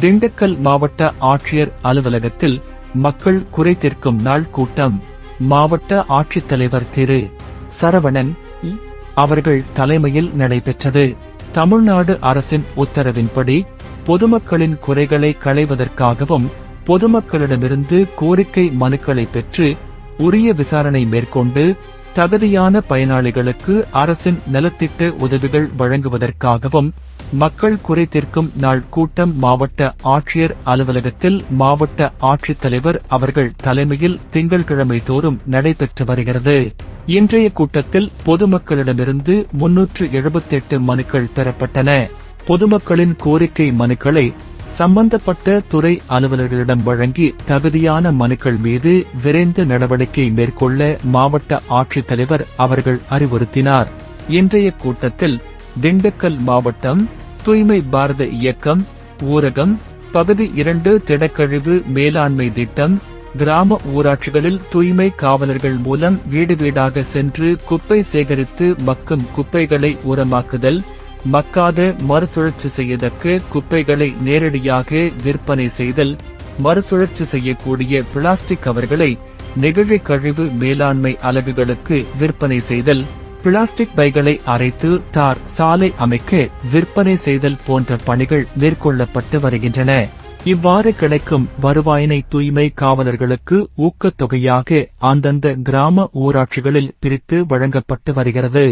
திண்டுக்கல் மாவட்ட ஆட்சியர் அலுவலகத்தில் மக்கள் குறை தீர்க்கும் நாள் கூட்டம். மாவட்ட ஆட்சித்தலைவர் திரு. சரவணன் அவர்கள் தலைமையில் நடைபெற்றது. தமிழ்நாடு அரசின் உத்தரவின்படி பொதுமக்களின் குறைகளை களைவதற்காகவும் பொதுமக்களிடமிருந்து கோரிக்கை மனுக்களை பெற்று உரிய விசாரணை மேற்கொண்டு தகுதியான பயனாளிகளுக்கு அரசின் நலத்திட்ட உதவிகள் வழங்குவதற்காகவும் மக்கள் குறை தீர்க்கும் நாள் கூட்டம் மாவட்ட ஆட்சியர் அலுவலகத்தில் மாவட்ட ஆட்சித்தலைவர் அவர்கள் தலைமையில் திங்கட்கிழமை தோறும் நடைபெற்று வருகிறது. இன்றைய கூட்டத்தில் பொதுமக்களிடமிருந்து முன்னூற்று எழுபத்தெட்டு மனுக்கள் பெறப்பட்டன. பொதுமக்களின் கோரிக்கை மனுக்களை சம்பந்தப்பட்ட துறை அலுவலர்களிடம் வழங்கி தகுதியான மனுக்கள் மீது விரைந்து நடவடிக்கை மேற்கொள்ள மாவட்ட ஆட்சித்தலைவர் அவர்கள் அறிவுறுத்தினார். இன்றைய கூட்டத்தில் திண்டுக்கல் மாவட்டம் தூய்மை பாரத இயக்கம் ஊரகம் பகுதி இரண்டு திடக்கழிவு மேலாண்மை திட்டம் கிராம ஊராட்சிகளில் தூய்மை காவலர்கள் மூலம் வீடு வீடாக சென்று குப்பை சேகரித்து மக்கும் குப்பைகளை உரமாக்குதல் மக்காத மறுசுழற்சி செய்யதற்கு குப்பைகளை நேரடியாக விற்பனை செய்தல் மறுசுழற்சி செய்யக்கூடிய பிளாஸ்டிக் கவர்களை நெகிழி கழிவு மேலாண்மை அலகுகளுக்கு விற்பனை செய்தல். பிளாஸ்டிக் பைகளை அரைத்து தார் சாலை அமைக்க விற்பனை செய்தல் போன்ற பணிகள் மேற்கொள்ளப்பட்டு வருகின்றன. இவ்வாறு கிடைக்கும் வருவாயினை தூய்மை காவலர்களுக்கு ஊக்கத்தொகையாக அந்தந்த கிராம ஊராட்சிகளில் பிரித்து வழங்கப்பட்டு வருகிறது.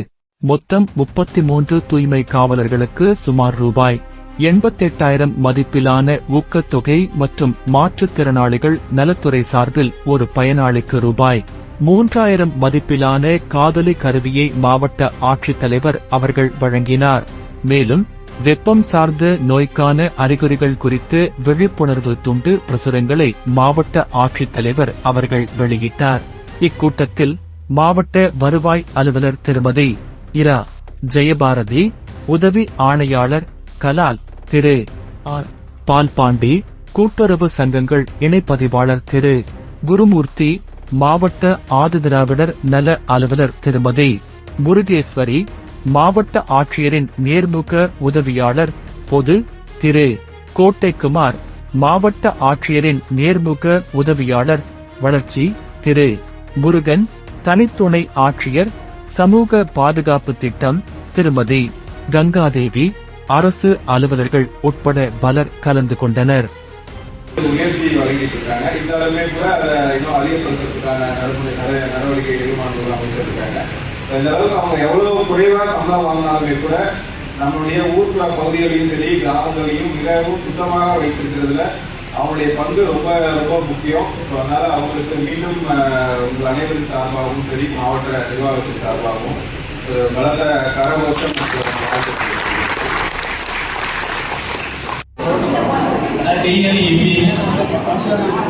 மொத்தம் முப்பத்தி மூன்று தூய்மை காவலர்களுக்கு சுமார் ரூபாய் எண்பத்தெட்டாயிரம் மதிப்பிலான ஊக்கத்தொகை மற்றும் மாற்றுத்திறனாளிகள் நலத்துறை சார்பில் ஒரு பயனாளிக்கு ரூபாய் மூன்றாயிரம் மதிப்பிலான காதலி கருவியை மாவட்ட ஆட்சித்தலைவர் அவர்கள் வழங்கினார். மேலும் வெப்பம் சார்ந்த நோய்க்கான அறிகுறிகள் குறித்து விழிப்புணர்வு துண்டு பிரசுரங்களை மாவட்ட ஆட்சித்தலைவர் அவர்கள் வெளியிட்டார். இக்கூட்டத்தில் மாவட்ட வருவாய் அலுவலர் திருமதி இரா ஜெயபாரதி உதவி ஆணையாளர் கலால் திரு ஆர். பால்பாண்டி கூட்டுறவு சங்கங்கள் இணைப்பதிவாளர் திரு குருமூர்த்தி மாவட்ட ஆதிதிராவிடர் நல அலுவலர் திருமதி முருகேஸ்வரி மாவட்ட ஆட்சியரின் நேர்முக உதவியாளர் பொது திரு. கோட்டைக்குமார் மாவட்ட ஆட்சியரின் நேர்முக உதவியாளர் வளர்ச்சி திரு. முருகன் தனித்துணை ஆட்சியர் சமூக பாதுகாப்பு திட்டம் திருமதி கங்காதேவி அரசு அலுவலர்கள் உட்பட பலர் கலந்து கொண்டனர். உயர்த்தி வழங்கிட்டு இருக்காங்க. இருந்தாலுமே கூட அதை இன்னும் அதிகப்படுத்துறதுக்கான நடைமுறை நட- நடவடிக்கை தீர்மானங்கள் அமைச்சிருக்காங்க. இந்த அளவுக்கு அவங்க எவ்வளவு குறைவாக சம்பளம் வாங்கினாலுமே கூட நம்மளுடைய ஊர்ப்புற பகுதிகளையும் சரி கிராமங்களையும் மிகவும் சுத்தமாக வைத்திருக்கிறதுல அவங்களுடைய பங்கு ரொம்ப ரொம்ப முக்கியம். ஸோ அதனால அவங்களுக்கு மீண்டும் உங்கள் அனைவரின் சார்பாகவும் சரி மாவட்ட நிர்வாகத்தின் சார்பாகவும் பலத்த கரகோஷம் மற்றும் வாழ்த்துக்கள்